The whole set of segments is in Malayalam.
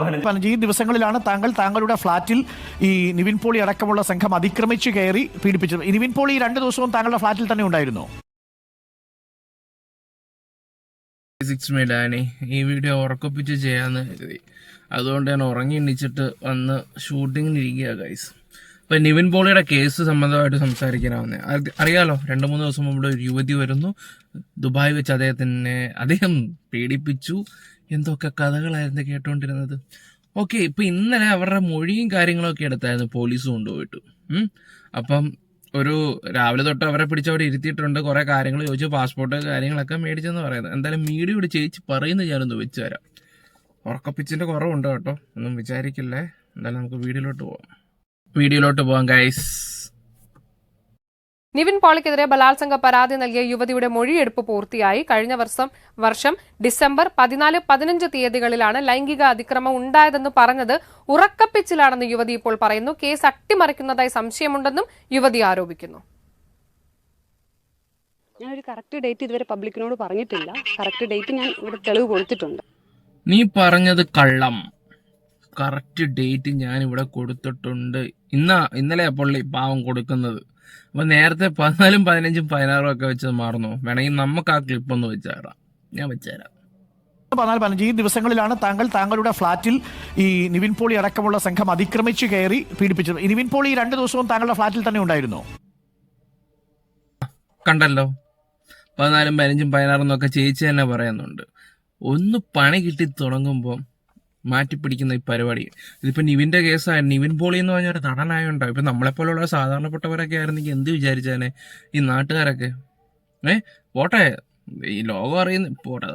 പതിനഞ്ച് ഈ ദിവസങ്ങളിലാണ് താങ്കൾ താങ്കളുടെ ഫ്ളാറ്റിൽ ഈ നിവിൻ പോളി അടക്കമുള്ള സംഘം അതിക്രമിച്ചു കയറി പീഡിപ്പിച്ചത്. ഈ നിവിൻ പോളി രണ്ടു ദിവസവും താങ്കളുടെ ഫ്ളാറ്റിൽ തന്നെ ഉണ്ടായിരുന്നു? സിക്സ് മിഡാനി ഈ വീഡിയോ ഉറക്കൊപ്പിച്ച് ചെയ്യാന്ന് കരുതി. അതുകൊണ്ട് ഞാൻ ഉറങ്ങി എണ്ണിച്ചിട്ട് വന്ന് ഷൂട്ടിങ്ങിന് ഇരിക്കുക ഗൈസ് ഇപ്പൊ നിവിൻ പോളിയുടെ കേസ് സംബന്ധമായിട്ട് സംസാരിക്കാനാവുന്നത് അറിയാലോ രണ്ട് മൂന്ന് ദിവസം മുമ്പ് ഒരു യുവതി വരുന്നു. ദുബായ് വെച്ച് അദ്ദേഹത്തിനെ അദ്ദേഹം പീഡിപ്പിച്ചു. എന്തൊക്കെ കഥകളായിരുന്നു കേട്ടോണ്ടിരുന്നത്? ഓക്കെ ഇപ്പൊ ഇന്നലെ അവരുടെ മൊഴിയും കാര്യങ്ങളൊക്കെ എടുത്തായിരുന്നു പോലീസ് കൊണ്ടുപോയിട്ട്. അപ്പം ഒരു രാവിലെ തൊട്ട് അവരെ പിടിച്ച് അവിടെ ഇരുത്തിയിട്ടുണ്ട്. കുറെ കാര്യങ്ങൾ ചോദിച്ചു പാസ്പോർട്ട് കാര്യങ്ങളൊക്കെ മേടിച്ചെന്ന് പറയുന്നത് എന്തായാലും മീഡിയയോട് ചേച്ചി പറയുന്നത് ഞാനൊന്ന് വെച്ച് തരാം. ഉറക്കപ്പിച്ചിന്റെ കുറവുണ്ട് കേട്ടോ. ഒന്നും വിചാരിക്കില്ലേ? എന്തായാലും നമുക്ക് വീടിലോട്ട് പോവാം. വീഡിയോയിലോട്ട് പോവാം ഗൈസ് നിവിൻ പോളിക്കെതിരെ ബലാത്സംഗ പരാതി നൽകിയ യുവതിയുടെ മൊഴിയെടുപ്പ് പൂർത്തിയായി. കഴിഞ്ഞ വർഷം വർഷം ഡിസംബർ പതിനാല് പതിനഞ്ച് തീയതികളിലാണ് ലൈംഗിക അതിക്രമം ഉണ്ടായതെന്ന് പറഞ്ഞത് ഉറക്കപ്പിച്ചിലാണെന്ന് യുവതി ഇപ്പോൾ പറയുന്നു. കേസ് അട്ടിമറിക്കുന്നതായി സംശയമുണ്ടെന്നും യുവതി ആരോപിക്കുന്നു. ഞാൻ ഒരു കറക്റ്റ് ഡേറ്റ് ഇതുവരെ പബ്ലിക്കിനോട് പറഞ്ഞിട്ടില്ല. കറക്റ്റ് ഡേറ്റ് ഞാൻ ഇവിടെ തെളിവ് കൊടുത്തിട്ടുണ്ട്. നീ പറഞ്ഞത് കള്ളം. കറക്റ്റ് ഡേറ്റ് ഞാൻ ഇവിടെ കൊടുത്തിട്ടുണ്ട്. ഇന്ന ഇന്നലെ പുള്ളി പാവം കൊടുക്കുന്നത്. അപ്പൊ നേരത്തെ പതിനാലും പതിനഞ്ചും പതിനാറും ഒക്കെ വെച്ചത് മാറുന്നു. വേണമെങ്കിൽ നമുക്ക് ആ ക്ലിപ്പ് ഒന്ന് വെച്ചേരാം ഞാൻ വെച്ചേരാം പതിനാല് പതിനഞ്ച്. ഈ ദിവസങ്ങളിലാണ് താങ്കൾ താങ്കളുടെ ഫ്ളാറ്റിൽ ഈ നിവിൻ പോളി അടക്കമുള്ള സംഘം അതിക്രമിച്ച് കയറി പീഡിപ്പിച്ചത്. ഈ നിവിൻ പോളി രണ്ട് ദിവസവും താങ്കളുടെ ഫ്ളാറ്റിൽ തന്നെ ഉണ്ടായിരുന്നു. കണ്ടല്ലോ. പതിനാലും പതിനഞ്ചും പതിനാറും എന്നൊക്കെ ചേച്ചി തന്നെ പറയുന്നുണ്ട്. ഒന്ന് പണി കിട്ടി തുടങ്ങുമ്പോൾ മാറ്റിപ്പിടിക്കുന്ന ഈ പരിപാടി. ഇതിപ്പോ നിവിന്റെ കേസായ നിവിൻ പോളി എന്ന് പറഞ്ഞ ഒരു നടനായോണ്ടോ? ഇപ്പൊ നമ്മളെപ്പോലുള്ള സാധാരണപ്പെട്ടവരൊക്കെ ആയിരുന്നെങ്കിൽ എന്ത് വിചാരിച്ചാനെ ഈ നാട്ടുകാരൊക്കെ? ഏ? പോട്ടെ. ഈ ലോകം അറിയുന്ന പോട്ടെ.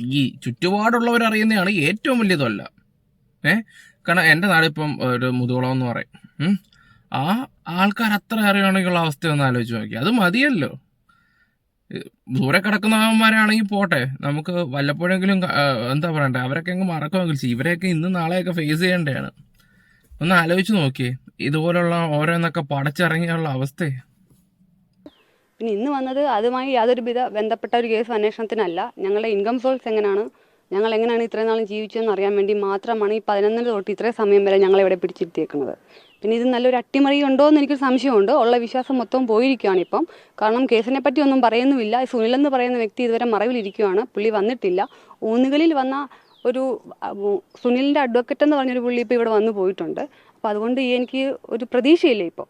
ഈ ചുറ്റുപാടുള്ളവർ അറിയുന്നതാണ് ഏറ്റവും വലിയതല്ല ഏ? കാരണം എന്റെ നാടിപ്പം ഒരു മുതുകുളം എന്ന് പറയും. ആ ആൾക്കാർ അത്ര അറിയുകയാണെങ്കിലുള്ള അവസ്ഥ ഒന്ന് ആലോചിച്ച് നോക്കി. അത് മതിയല്ലോ. ദൂരെ കിടക്കുന്നവന്മാരാണെങ്കിൽ പോട്ടെ. നമുക്ക് വല്ലപ്പോഴെങ്കിലും എന്താ പറയണ്ടേ അവരൊക്കെ അങ്ങ് മറക്കുമെങ്കിൽ. ഇവരെയൊക്കെ ഇന്ന് നാളെയൊക്കെ ഫേസ് ചെയ്യേണ്ടതാണ്. ഒന്ന് ആലോചിച്ച് നോക്കിയേ ഇതുപോലുള്ള ഓരോന്നൊക്കെ പടച്ചിറങ്ങിയുള്ള അവസ്ഥയെ പിന്നെ ഇന്ന് വന്നത് അതുമായി യാതൊരു വിധ ബന്ധപ്പെട്ട ഒരു കേസ് അന്വേഷണത്തിനല്ല. ഞങ്ങളുടെ ഇൻകം സോഴ്സ് എങ്ങനെയാണ് ഞങ്ങൾ എങ്ങനെയാണ് ഇത്രയും നാളും ജീവിച്ചതെന്ന് അറിയാൻ വേണ്ടി മാത്രമാണ് ഈ പതിനൊന്നര തൊട്ട് ഇത്രയും സമയം വരെ ഞങ്ങളെ ഇവിടെ പിടിച്ചിരുത്തിയേക്കുന്നത്. പിന്നെ ഇത് നല്ലൊരു അട്ടിമറി ഉണ്ടോ എന്ന് എനിക്കൊരു സംശയമുണ്ട്. ഉള്ള വിശ്വാസം മൊത്തം പോയിരിക്കുകയാണ് ഇപ്പം. കാരണം കേസിനെ പറ്റി ഒന്നും പറയുന്നുമില്ല. സുനിൽ എന്ന് പറയുന്ന വ്യക്തി ഇതുവരെ മറവിലിരിക്കുകയാണ് പുള്ളി വന്നിട്ടില്ല. ഊന്നുകളിൽ വന്ന ഒരു സുനിലിന്റെ അഡ്വക്കറ്റ് എന്ന് പറഞ്ഞൊരു പുള്ളി ഇപ്പോൾ ഇവിടെ വന്നു പോയിട്ടുണ്ട്. അപ്പോൾ അതുകൊണ്ട് എനിക്ക് ഒരു പ്രതീക്ഷയില്ല ഇപ്പോൾ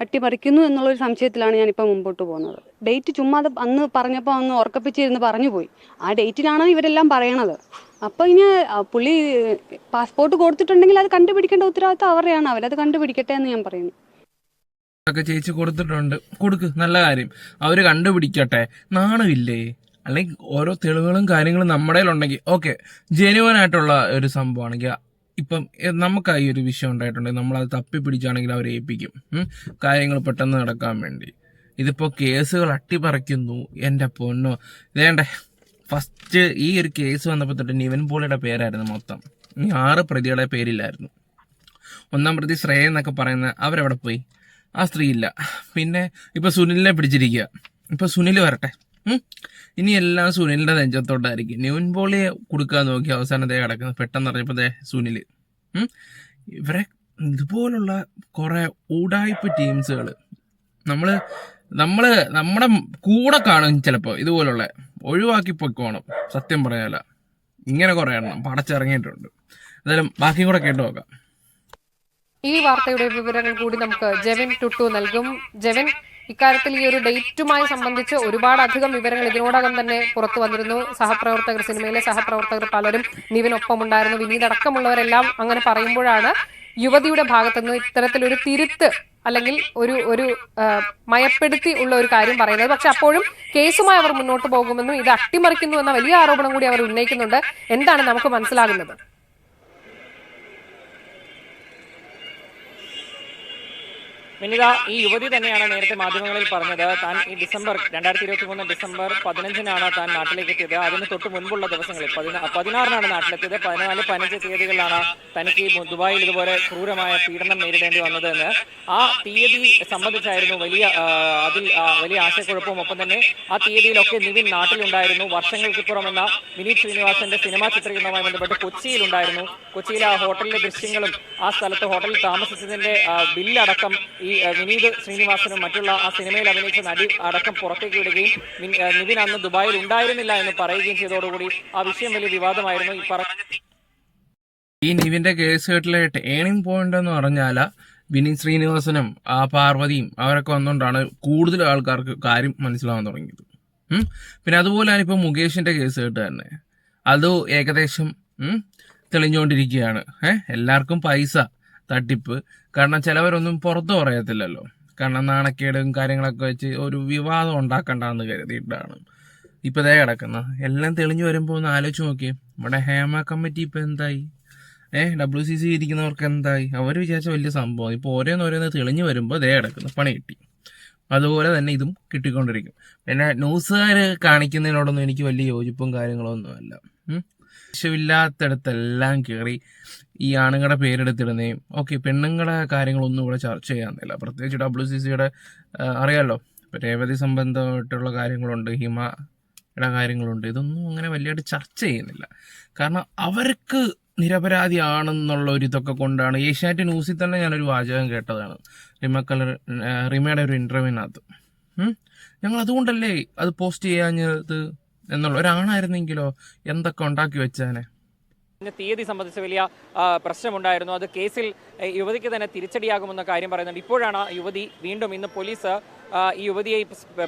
അട്ടിമറിക്കുന്നു എന്നുള്ളൊരു സംശയത്തിലാണ് ഞാനിപ്പോൾ മുമ്പോട്ട് പോകുന്നത്. ഡേറ്റ് ചുമ്മാ അത് അന്ന് പറഞ്ഞപ്പോൾ അന്ന് ഉറക്കപ്പിച്ചിരുന്ന് പറഞ്ഞു പോയി ആ ഡേറ്റിലാണ് ഇവരെല്ലാം പറയണത്. അപ്പോൾ ഇനി പുള്ളി പാസ്പോർട്ട് കൊടുത്തിട്ടുണ്ടെങ്കിൽ അത് കണ്ടുപിടിക്കേണ്ട ഉത്തരവാദിത്തം അവരുടെയാണ് അവരത് കണ്ടുപിടിക്കട്ടെ എന്ന് ഞാൻ പറയുന്നു. ഒക്കെ ചേച്ചി കൊടുത്തിട്ടുണ്ട്. കൊടുക്ക് നല്ല കാര്യം. അവർ കണ്ടുപിടിക്കട്ടെ. നാണമില്ലേ? അല്ലെങ്കിൽ ഓരോ തെളിവുകളും കാര്യങ്ങളും നമ്മുടെ ഉണ്ടെങ്കിൽ ഓക്കെ ജെനുവൻ ആയിട്ടുള്ള ഒരു സംഭവമാണെങ്കിൽ ഇപ്പം നമുക്ക് ഈ ഒരു വിഷയം ഉണ്ടായിട്ടുണ്ടെങ്കിൽ നമ്മളത് തപ്പി പിടിച്ചാണെങ്കിൽ അവരെ ഏൽപ്പിക്കും. കാര്യങ്ങൾ പെട്ടെന്ന് നടക്കാൻ വേണ്ടി. ഇതിപ്പോ കേസുകൾ അട്ടിപ്പറിക്കുന്നു എന്റെ പൊന്നോ. ഇതേണ്ടേ? ഫസ്റ്റ് ഈ ഒരു കേസ് വന്നപ്പോൾ തൊട്ട് നിവൻ പോളിയുടെ പേരായിരുന്നു മൊത്തം. ഈ ആറ് പ്രതികളുടെ പേരില്ലായിരുന്നു. ഒന്നാം പ്രതി ശ്രേയ എന്നൊക്കെ പറയുന്ന അവരവിടെ പോയി. ആ സ്ത്രീ ഇല്ല. പിന്നെ ഇപ്പൊ സുനിലിനെ പിടിച്ചിരിക്കുക ഇപ്പൊ സുനിൽ വരട്ടെ. ഇനി എല്ലാം സുനിലിന്റെ നെഞ്ചത്തോട്ടായിരിക്കും. ന്യൂൻ ബോളിയെ കൊടുക്കാൻ നോക്കി അവസാനത്തെ കിടക്കുന്നത് പെട്ടെന്ന് അറിഞ്ഞപ്പോ ദേ സുനിൽ ഇവരെ ഇതുപോലുള്ള കുറെ ഊടായ്പ ടീംസുകൾ നമ്മൾ നമ്മൾ നമ്മുടെ കൂടെ കാണും ചിലപ്പോ ഇതുപോലുള്ള ഒഴിവാക്കി പൊയ്ക്കോണം സത്യം പറയാല. ഇങ്ങനെ കുറെ എണ്ണം പടച്ചിറങ്ങിയിട്ടുണ്ട്. എന്തായാലും ബാക്കി കൂടെ കേട്ടു നോക്കാം. ഈ വാർത്തയുടെ വിവരങ്ങൾ കൂടി നമുക്ക് ജെവിൻ ടുട്ടു നൽകും. ജെവിൻ ഇക്കാര്യത്തിൽ ഈ ഒരു ഡേറ്റുമായി സംബന്ധിച്ച് ഒരുപാട് അധികം വിവരങ്ങൾ ഇതിനോടകം തന്നെ പുറത്തു വന്നിരുന്നു. സഹപ്രവർത്തകർ സിനിമയിലെ സഹപ്രവർത്തകർ പലരും നിവിനൊപ്പം ഉണ്ടായിരുന്നു വിനീത് അടക്കമുള്ളവരെല്ലാം അങ്ങനെ പറയുമ്പോഴാണ് യുവതിയുടെ ഭാഗത്തുനിന്ന് ഇത്തരത്തിലൊരു തിരുത്ത് അല്ലെങ്കിൽ ഒരു ഒരു മയപ്പെടുത്തി ഉള്ള ഒരു കാര്യം പറയുന്നത്. പക്ഷെ അപ്പോഴും കേസുമായി അവർ മുന്നോട്ട് പോകുമെന്നും ഇത് അട്ടിമറിക്കുന്നു എന്ന വലിയ ആരോപണം കൂടി അവർ ഉന്നയിക്കുന്നുണ്ട്. എന്താണ് നമുക്ക് മനസ്സിലാകുന്നത്? വിനിത ഈ യുവതി തന്നെയാണ് നേരത്തെ മാധ്യമങ്ങളിൽ പറഞ്ഞത്. താൻ ഈ ഡിസംബർ രണ്ടായിരത്തി ഇരുപത്തി മൂന്ന് ഡിസംബർ പതിനഞ്ചിനാണ് താൻ നാട്ടിലേക്ക് എത്തിയത് അതിന് തൊട്ട് മുൻപുള്ള ദിവസങ്ങളിൽ പതിനാ പതിനാറിനാണ് നാട്ടിലെത്തിയത്. പതിനാല് പതിനഞ്ച് തീയതികളിലാണ് തനിക്ക് ദുബായിൽ ഇതുപോലെ ക്രൂരമായ പീഡനം നേരിടേണ്ടി വന്നത് എന്ന് ആ തീയതി സംബന്ധിച്ചായിരുന്നു വലിയ അതിൽ വലിയ ആശയക്കുഴപ്പവും. ഒപ്പം തന്നെ ആ തീയതിയിലൊക്കെ നിവിൻ നാട്ടിലുണ്ടായിരുന്നു. വർഷങ്ങൾക്കിപ്പുറം എന്ന വിനീത് ശ്രീനിവാസന്റെ സിനിമാ ചിത്രീകരണവുമായി ബന്ധപ്പെട്ട് കൊച്ചിയിലുണ്ടായിരുന്നു. കൊച്ചിയിലെ ആ ഹോട്ടലിലെ ദൃശ്യങ്ങളും ആ സ്ഥലത്ത് ഹോട്ടലിൽ താമസിച്ചതിന്റെ ബില്ലടക്കം ഈ വിനീത് ശ്രീനിവാസനും മറ്റുള്ള ആ സിനിമയിൽ അഭിനയിച്ച നടി അടക്കം പുറത്തേക്ക് വിടുകയും നിവിൻ അന്ന് ദുബായിൽ ഉണ്ടായിരുന്നില്ല എന്ന് പറയുകയും ചെയ്തതോടുകൂടി ആ വിഷയം വലിയ വിവാദമായിരുന്നു. ഈ പറഞ്ഞ ഈ നിവിന്റെ കേസ് കേട്ടിലെ ടേണിംഗ് പോയിന്റ് എന്ന് പറഞ്ഞാൽ വിനീത് ശ്രീനിവാസനും ആ പാർവതിയും അവരൊക്കെ വന്നുകൊണ്ടാണ് കൂടുതൽ ആൾക്കാർക്ക് കാര്യം മനസ്സിലാവാൻ തുടങ്ങിയത്. പിന്നെ പിന്നെ അതുപോലെയാണ് ഇപ്പൊ മുകേഷിന്റെ കേസ് കേട്ട് തന്നെ. അത് ഏകദേശം തെളിഞ്ഞുകൊണ്ടിരിക്കുകയാണ് എല്ലാവർക്കും പൈസ. തട്ടിപ്പ്. കാരണം ചിലവരൊന്നും പുറത്ത് പറയത്തില്ലല്ലോ. കാരണം നാണക്കേടും കാര്യങ്ങളൊക്കെ വെച്ച് ഒരു വിവാദം ഉണ്ടാക്കണ്ടെന്ന് കരുതിയിട്ടാണ്. ഇപ്പൊ ഇതേ കിടക്കുന്ന. എല്ലാം തെളിഞ്ഞു വരുമ്പോൾ ഒന്ന് ആലോചിച്ച് നോക്കിയേ. നമ്മുടെ ഹേമ കമ്മിറ്റി ഇപ്പൊ എന്തായി? ഏഹ് ഡബ്ല്യു സി സി ഇരിക്കുന്നവർക്ക് എന്തായി? അവർ വിചാരിച്ച വലിയ സംഭവം. ഇപ്പോൾ ഓരോന്ന് ഓരോന്ന് തെളിഞ്ഞു വരുമ്പോൾ ഇതേ കിടക്കുന്നു. പണി കിട്ടി. അതുപോലെ തന്നെ ഇതും കിട്ടിക്കൊണ്ടിരിക്കും. പിന്നെ ന്യൂസുകാർ കാണിക്കുന്നതിനോടൊന്നും എനിക്ക് വലിയ യോജിപ്പും കാര്യങ്ങളൊന്നുമല്ല. ആവശ്യമില്ലാത്തടത്തെല്ലാം കയറി ഈ ആണുങ്ങളുടെ പേരെടുത്തിടുന്നതും ഓക്കെ പെണ്ണുങ്ങളുടെ കാര്യങ്ങളൊന്നും ഇവിടെ ചർച്ച ചെയ്യാന്നില്ല പ്രത്യേകിച്ച് ഡബ്ല്യു സി സിയുടെ അറിയാമല്ലോ രേവതി സംബന്ധമായിട്ടുള്ള കാര്യങ്ങളുണ്ട് ഹിമയുടെ കാര്യങ്ങളുണ്ട്. ഇതൊന്നും അങ്ങനെ വലിയതായിട്ട് ചർച്ച ചെയ്യുന്നില്ല. കാരണം അവർക്ക് നിരപരാധി ആണെന്നുള്ള ഒരു ഇതൊക്കെ കൊണ്ടാണ് ഏഷ്യാനെറ്റ് ന്യൂസിൽ തന്നെ ഞാനൊരു വാചകം കേട്ടതാണ്. റിമ കളർ റിമയുടെ ഒരു ഇന്റർവ്യൂവിനകത്ത്. ഞങ്ങൾ അതുകൊണ്ടല്ലേ അത് പോസ്റ്റ് ചെയ്യാഞ്ഞത്? എന്നുള്ള ഒരാണായിരുന്നെങ്കിലോ എന്തൊക്കെ ഉണ്ടാക്കി വെച്ചാനെ തീയതി സംബന്ധിച്ച് വലിയ പ്രശ്നമുണ്ടായിരുന്നു. അത് കേസിൽ യുവതിക്ക് തന്നെ തിരിച്ചടിയാകുമെന്ന കാര്യം പറയുന്നുണ്ട്. ഇപ്പോഴാണ് യുവതി വീണ്ടും ഇന്ന് പോലീസ് ഈ യുവതിയെ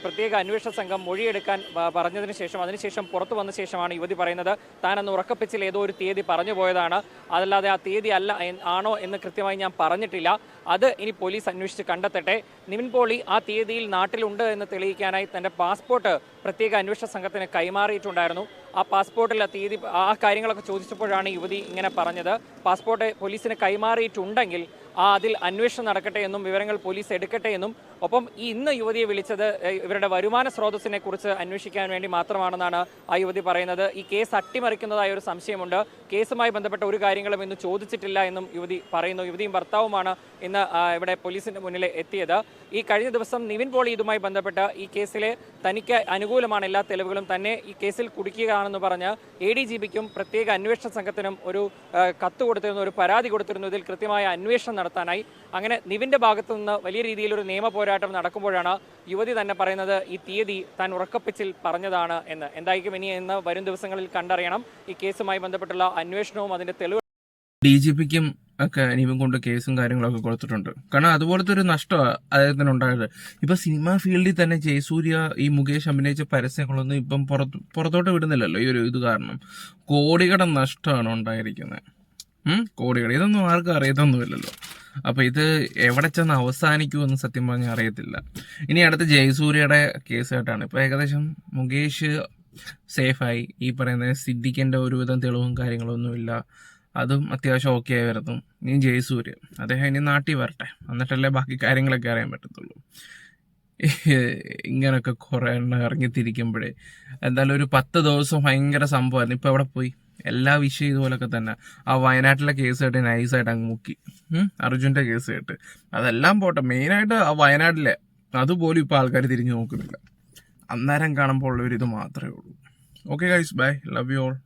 പ്രത്യേക അന്വേഷണ സംഘം മൊഴിയെടുക്കാൻ പറഞ്ഞതിന് ശേഷം അതിനുശേഷം പുറത്തു വന്ന ശേഷമാണ് യുവതി പറയുന്നത്. താൻ ഉറക്കപ്പിച്ചിൽ ഏതോ ഒരു തീയതി പറഞ്ഞു പോയതാണ്. അതല്ലാതെ ആ തീയതി അല്ല ആണോ എന്ന് കൃത്യമായി ഞാൻ പറഞ്ഞിട്ടില്ല. അത് ഇനി പോലീസ് അന്വേഷിച്ച് കണ്ടെത്തട്ടെ. നിവിൻ പോളി ആ തീയതിയിൽ നാട്ടിലുണ്ട് എന്ന് തെളിയിക്കാനായി തന്റെ പാസ്പോർട്ട് പ്രത്യേക അന്വേഷണ സംഘത്തിന് കൈമാറിയിട്ടുണ്ടായിരുന്നു. ആ പാസ്പോർട്ടിലെ തീയതി ആ കാര്യങ്ങളൊക്കെ ചോദിച്ചപ്പോഴാണ് യുവതി ഇങ്ങനെ പറഞ്ഞത്. പാസ്പോർട്ട് പോലീസിന് കൈമാറിയിട്ടുണ്ടെങ്കിൽ അതിൽ അന്വേഷണം നടക്കട്ടെ എന്നും വിവരങ്ങൾ പോലീസ് എടുക്കട്ടെ എന്നും. ഒപ്പം ഇന്ന് യുവതിയെ വിളിച്ചത് ഇവരുടെ വരുമാന സ്രോതസ്സിനെ കുറിച്ച് അന്വേഷിക്കാൻ വേണ്ടി മാത്രമാണെന്നാണ് ആ യുവതി പറയുന്നത്. ഈ കേസ് അട്ടിമറിക്കുന്നതായ ഒരു സംശയമുണ്ട്. കേസുമായി ബന്ധപ്പെട്ട ഒരു കാര്യങ്ങളും ഇന്ന് ചോദിച്ചിട്ടില്ല എന്നും യുവതി പറയുന്നു. യുവതിയും ഭർത്താവുമാണ് ഇന്ന് ഇവിടെ പോലീസിന്റെ മുന്നിൽ എത്തിയത്. ഈ കഴിഞ്ഞ ദിവസം നിവിൻ പോളി ഇതുമായി ബന്ധപ്പെട്ട് ഈ കേസിലെ തനിക്ക് അനുകൂലമാണ് എല്ലാ തെളിവുകളും തന്നെ ഈ കേസിൽ കുടുക്കുകയാണെന്ന് പറഞ്ഞ് എ ഡി ജി പിക്കും പ്രത്യേക അന്വേഷണ സംഘത്തിനും ഒരു കത്ത് കൊടുത്തിരുന്നു ഒരു പരാതി കൊടുത്തിരുന്നു. ഇതിൽ കൃത്യമായ അന്വേഷണം നടത്താനായി. അങ്ങനെ നിവിന്റെ ഭാഗത്തു നിന്ന് വലിയ രീതിയിലൊരു നിയമ പോരാട്ടം നടക്കുമ്പോഴാണ് യുവതി തന്നെ പറയുന്നത് ഈ തീയതി താൻ ഉറക്കപ്പിച്ചിൽ പറഞ്ഞതാണ് എന്ന്. എന്തായിരിക്കും ഇനി എന്ന് വരും ദിവസങ്ങളിൽ കണ്ടറിയണം. ഈ കേസുമായി ബന്ധപ്പെട്ടുള്ള അന്വേഷണവും അതിന്റെ തെളിവ് ഡി ജി പിക്കും ഒക്കെ നിവിൻ കൊണ്ട് കേസും കാര്യങ്ങളൊക്കെ കൊടുത്തിട്ടുണ്ട്. കാരണം അതുപോലത്തെ ഒരു നഷ്ടമാണ് അദ്ദേഹത്തിന് ഉണ്ടായത്. ഇപ്പൊ സിനിമാ ഫീൽഡിൽ തന്നെ ജയസൂര്യ ഈ മുകേഷ് അഭിനയിച്ച പരസ്യങ്ങളൊന്നും ഇപ്പം പുറത്ത് പുറത്തോട്ട് വിടുന്നില്ലല്ലോ ഈ ഒരു ഇത് കാരണം. കോടികളുടെ നഷ്ടമാണ് ഉണ്ടായിരിക്കുന്നത്. കോടികൾ. ഇതൊന്നും ആർക്കും അറിയത്തൊന്നുമില്ലല്ലോ. അപ്പൊ ഇത് എവിടെ ചെന്ന് അവസാനിക്കുമെന്ന് സത്യം പറഞ്ഞാൽ അറിയത്തില്ല. ഇനി അടുത്ത ജയസൂര്യയുടെ കേസായിട്ടാണ്. ഇപ്പൊ ഏകദേശം മുകേഷ് സേഫായി. ഈ പറയുന്ന സിദ്ദിഖിന്റെ ഒരുവിധം തെളിവും കാര്യങ്ങളൊന്നുമില്ല. അതും അത്യാവശ്യം ഓക്കെ ആയി വരുന്നു. ഇനി ജയസൂര്യ. അദ്ദേഹം ഇനി നാട്ടിൽ വരട്ടെ. എന്നിട്ടല്ലേ ബാക്കി കാര്യങ്ങളൊക്കെ അറിയാൻ പറ്റത്തുള്ളൂ. ഇങ്ങനൊക്കെ കുറെ എണ്ണം ഇറങ്ങിത്തിരിക്കുമ്പോഴേ. എന്തായാലും ഒരു പത്ത് ദിവസം ഭയങ്കര സംഭവമായിരുന്നു. ഇപ്പൊ എവിടെ പോയി? എല്ലാ വിഷയം ഇതുപോലൊക്കെ തന്നെ. ആ വയനാട്ടിലെ കേസ് കേട്ട് നൈസായിട്ട് അങ്ങ് മുക്കി. അർജുന്റെ കേസ് കേട്ട്. അതെല്ലാം പോട്ടെ. മെയിനായിട്ട് ആ വയനാട്ടിലെ. അതുപോലും ഇപ്പോൾ ആൾക്കാർ തിരിഞ്ഞു നോക്കുന്നില്ല. അന്നേരം കാണുമ്പോൾ ഉള്ളൊരിത് മാത്രമേ ഉള്ളൂ. Okay guys bye love you all